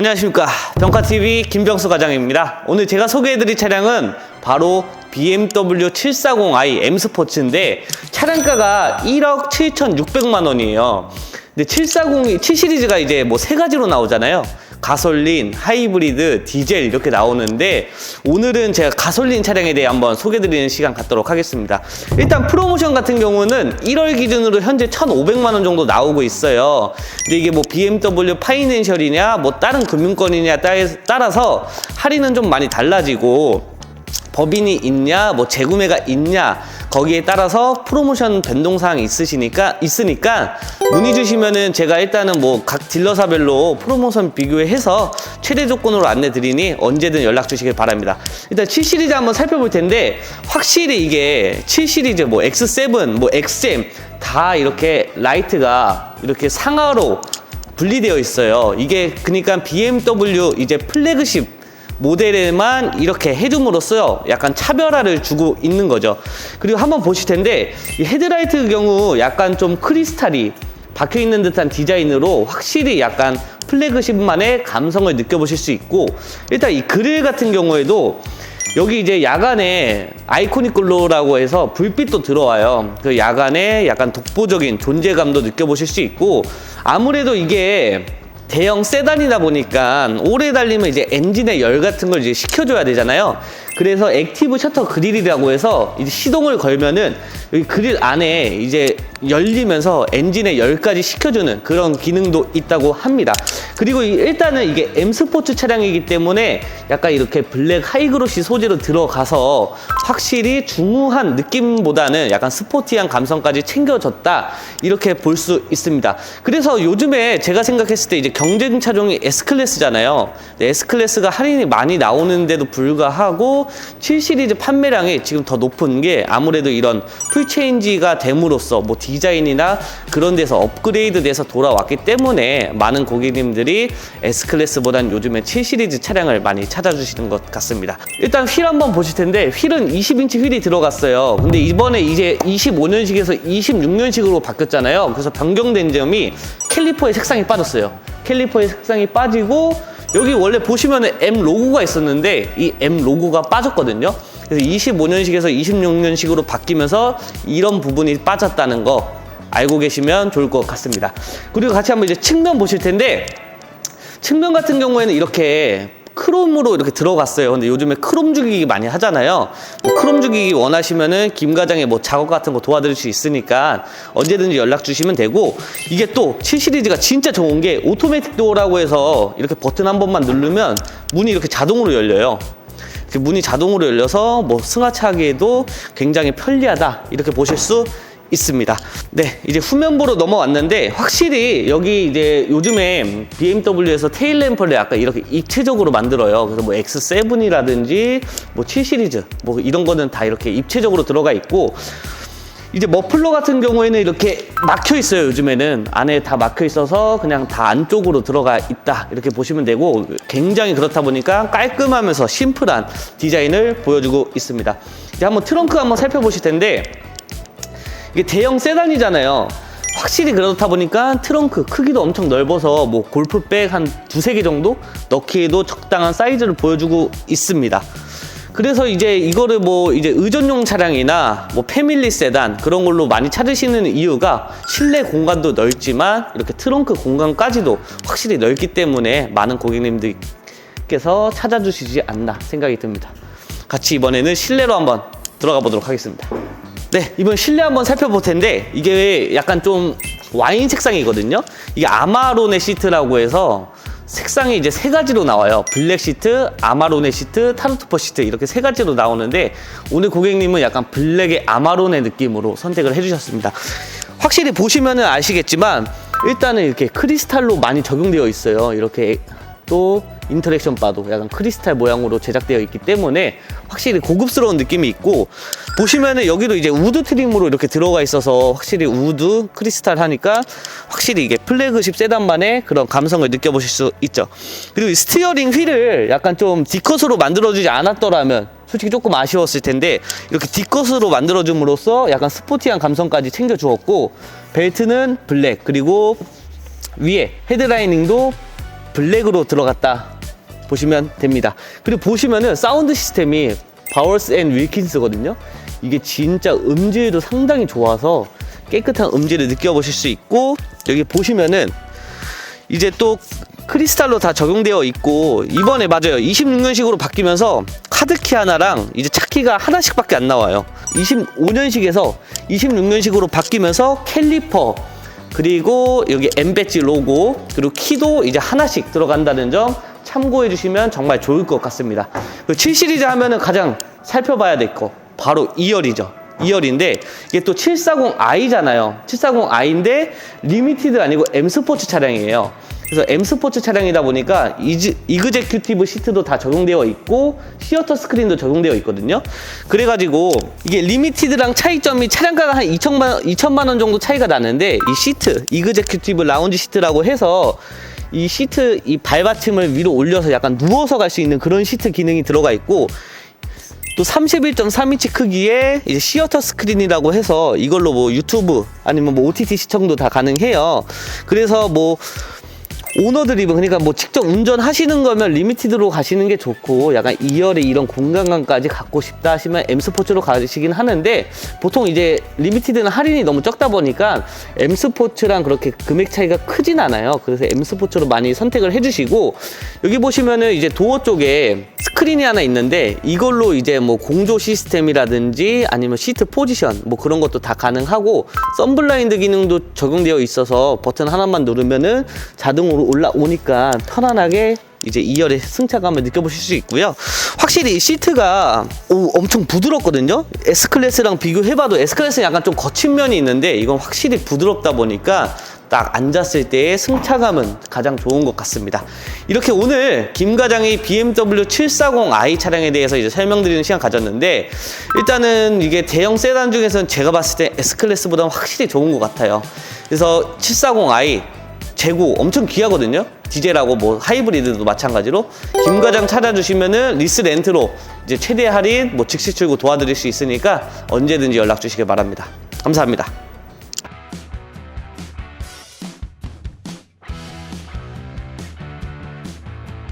안녕하십니까. 병카TV 김병수 과장입니다. 오늘 제가 소개해드릴 차량은 바로 BMW 740i M 스포츠인데 차량가가 1억 7,600만 원이에요. 근데 740, 7 시리즈가 이제 뭐 세 가지로 나오잖아요 가솔린, 하이브리드, 디젤 이렇게 나오는데 오늘은 제가 가솔린 차량에 대해 한번 소개드리는 시간 갖도록 하겠습니다. 일단 프로모션 같은 경우는 1월 기준으로 현재 1,500만 원 정도 나오고 있어요. 근데 이게 뭐 BMW 파이낸셜이냐 뭐 다른 금융권이냐 따라서 할인은 좀 많이 달라지고 법인이 있냐, 뭐 재구매가 있냐, 거기에 따라서 프로모션 변동 사항이 있으시니까, 있으니까, 문의 주시면은 제가 일단은 뭐 각 딜러사별로 프로모션 비교해서 최대 조건으로 안내 드리니 언제든 연락 주시길 바랍니다. 일단 7 시리즈 한번 살펴볼 텐데, 확실히 이게 7 시리즈 뭐 X7, 뭐 XM 다 이렇게 라이트가 이렇게 상하로 분리되어 있어요. 이게 그러니까 BMW 이제 플래그십 모델에만 이렇게 해줌으로써 약간 차별화를 주고 있는 거죠. 그리고 한번 보실 텐데 이 헤드라이트 경우 약간 좀 크리스탈이 박혀 있는 듯한 디자인으로 확실히 약간 플래그십만의 감성을 느껴보실 수 있고 일단 이 그릴 같은 경우에도 여기 이제 야간에 아이코닉 글로라고 해서 불빛도 들어와요. 그 야간에 약간 독보적인 존재감도 느껴보실 수 있고 아무래도 이게 대형 세단이다 보니까 오래 달리면 이제 엔진의 열 같은 걸 이제 식혀줘야 되잖아요. 그래서 액티브 셔터 그릴이라고 해서 이제 시동을 걸면은 여기 그릴 안에 이제 열리면서 엔진의 열까지 식혀주는 그런 기능도 있다고 합니다. 그리고 이- 일단은 이게 M 스포츠 차량이기 때문에 약간 이렇게 블랙 하이그로시 소재로 들어가서 확실히 중후한 느낌보다는 약간 스포티한 감성까지 챙겨졌다 이렇게 볼 수 있습니다. 그래서 요즘에 제가 생각했을 때 이제 경쟁 차 종이 S 클래스잖아요. S 클래스가 할인이 많이 나오는데도 불구하고 7 시리즈 판매량이 지금 더 높은 게 아무래도 이런 풀체인지가 됨으로써 뭐 디자인이나 그런 데서 업그레이드 돼서 돌아왔기 때문에 많은 고객님들이 S 클래스보단 요즘에 7 시리즈 차량을 많이 찾아주시는 것 같습니다. 일단 휠 한번 보실 텐데 휠은 20인치 휠이 들어갔어요. 근데 이번에 이제 25년식에서 26년식으로 바뀌었잖아요. 그래서 변경된 점이 캘리퍼의 색상이 빠졌어요. 캘리퍼의 색상이 빠지고 여기 원래 보시면 M 로고가 있었는데 이 M 로고가 빠졌거든요. 그래서 25년식에서 26년식으로 바뀌면서 이런 부분이 빠졌다는 거 알고 계시면 좋을 것 같습니다. 그리고 같이 한번 이제 측면 보실 텐데 측면 같은 경우에는 이렇게 크롬으로 이렇게 들어갔어요. 근데 요즘에 크롬 죽이기 많이 하잖아요. 뭐 크롬 죽이기 원하시면은 김 과장의 뭐 작업 같은 거 도와드릴 수 있으니까 언제든지 연락 주시면 되고 이게 또 7 시리즈가 진짜 좋은 게 오토매틱 도어라고 해서 이렇게 버튼 한 번만 누르면 문이 이렇게 자동으로 열려요. 그 문이 자동으로 열려서 뭐 승하차하기에도 굉장히 편리하다 이렇게 보실 수 있습니다. 네, 이제 후면부로 넘어왔는데 확실히 여기 이제 요즘에 BMW에서 테일 램프를 약간 이렇게 입체적으로 만들어요. 그래서 뭐 X7이라든지 뭐 7 시리즈 뭐 이런 거는 다 이렇게 입체적으로 들어가 있고 이제 머플러 같은 경우에는 이렇게 막혀 있어요 요즘에는 안에 다 막혀 있어서 그냥 다 안쪽으로 들어가 있다 이렇게 보시면 되고 굉장히 그렇다 보니까 깔끔하면서 심플한 디자인을 보여주고 있습니다 이제 한번 트렁크 한번 살펴보실 텐데 이게 대형 세단이잖아요 확실히 그렇다 보니까 트렁크 크기도 엄청 넓어서 뭐 골프백 한 두세 개 정도 넣기에도 적당한 사이즈를 보여주고 있습니다 그래서 이제 이거를 뭐 이제 의전용 차량이나 뭐 패밀리 세단 그런 걸로 많이 찾으시는 이유가 실내 공간도 넓지만 이렇게 트렁크 공간까지도 확실히 넓기 때문에 많은 고객님들께서 찾아주시지 않나 생각이 듭니다. 같이 이번에는 실내로 한번 들어가 보도록 하겠습니다. 네, 이번 실내 한번 살펴볼 텐데 이게 약간 좀 와인 색상이거든요. 이게 아마로네 시트라고 해서 색상이 이제 세 가지로 나와요. 블랙 시트, 아마로네 시트, 타르투퍼 시트 이렇게 세 가지로 나오는데 오늘 고객님은 약간 블랙의 아마로네 느낌으로 선택을 해주셨습니다. 확실히 보시면은 아시겠지만 일단은 이렇게 크리스탈로 많이 적용되어 있어요. 이렇게 또 인터랙션 바도 약간 크리스탈 모양으로 제작되어 있기 때문에 확실히 고급스러운 느낌이 있고 보시면은 여기도 이제 우드 트림으로 이렇게 들어가 있어서 확실히 우드 크리스탈 하니까 확실히 이게 플래그십 세단만의 그런 감성을 느껴보실 수 있죠. 그리고 이 스티어링 휠을 약간 좀 D컷으로 만들어주지 않았더라면 솔직히 조금 아쉬웠을 텐데 이렇게 D컷으로 만들어줌으로써 약간 스포티한 감성까지 챙겨주었고 벨트는 블랙 그리고 위에 헤드라이닝도 블랙으로 들어갔다 보시면 됩니다. 그리고 보시면은 사운드 시스템이 바월스 앤 윌킨스거든요. 이게 진짜 음질도 상당히 좋아서 깨끗한 음질을 느껴보실 수 있고 여기 보시면은 이제 또 크리스탈로 다 적용되어 있고 이번에 맞아요 26년식으로 바뀌면서 카드키 하나랑 이제 차키가 하나씩밖에 안 나와요 25년식에서 26년식으로 바뀌면서 캘리퍼 그리고 여기 M 배지 로고 그리고 키도 이제 하나씩 들어간다는 점 참고해 주시면 정말 좋을 것 같습니다. 그 7 시리즈 하면은 가장 살펴봐야 될 거 바로 2열이죠. 2열인데 이게 또 740i잖아요. 740i인데 리미티드 아니고 M 스포츠 차량이에요. 그래서 M 스포츠 차량이다 보니까 이즈, 이그제큐티브 시트도 다 적용되어 있고 시어터 스크린도 적용되어 있거든요. 그래가지고 이게 리미티드랑 차이점이 차량가가 한 2천만, 2천만 원 정도 차이가 나는데 이 시트 이그제큐티브 라운지 시트라고 해서 이 시트 이 발받침을 위로 올려서 약간 누워서 갈 수 있는 그런 시트 기능이 들어가 있고 또 31.3인치 크기의 이제 시어터 스크린이라고 해서 이걸로 뭐 유튜브 아니면 뭐 OTT 시청도 다 가능해요. 그래서 뭐 오너들이 그러니까 뭐 직접 운전하시는 거면 리미티드로 가시는 게 좋고 약간 2열에 이런 공간감까지 갖고 싶다 하시면 M 스포츠로 가시긴 하는데 보통 이제 리미티드는 할인이 너무 적다 보니까 M 스포츠랑 그렇게 금액 차이가 크진 않아요. 그래서 M 스포츠로 많이 선택을 해주시고 여기 보시면은 이제 도어 쪽에 스크린이 하나 있는데 이걸로 이제 뭐 공조 시스템이라든지 아니면 시트 포지션 뭐 그런 것도 다 가능하고 썬블라인드 기능도 적용되어 있어서 버튼 하나만 누르면은 자동으로 올라오니까 편안하게 이제 2열의 승차감을 느껴보실 수 있고요. 확실히 이 시트가 오, 엄청 부드럽거든요. S클래스랑 비교해봐도 S클래스는 약간 좀 거친 면이 있는데 이건 확실히 부드럽다 보니까 딱 앉았을 때의 승차감은 가장 좋은 것 같습니다. 이렇게 오늘 김 과장이 BMW 740i 차량에 대해서 이제 설명드리는 시간 가졌는데 일단은 이게 대형 세단 중에서는 제가 봤을 때 S클래스보다는 확실히 좋은 것 같아요. 그래서 740i 재고 엄청 귀하거든요. 디젤하고 뭐 하이브리드도 마찬가지로 김 과장 찾아주시면은 리스 렌트로 이제 최대 할인 뭐 즉시 출고 도와드릴 수 있으니까 언제든지 연락 주시길 바랍니다. 감사합니다.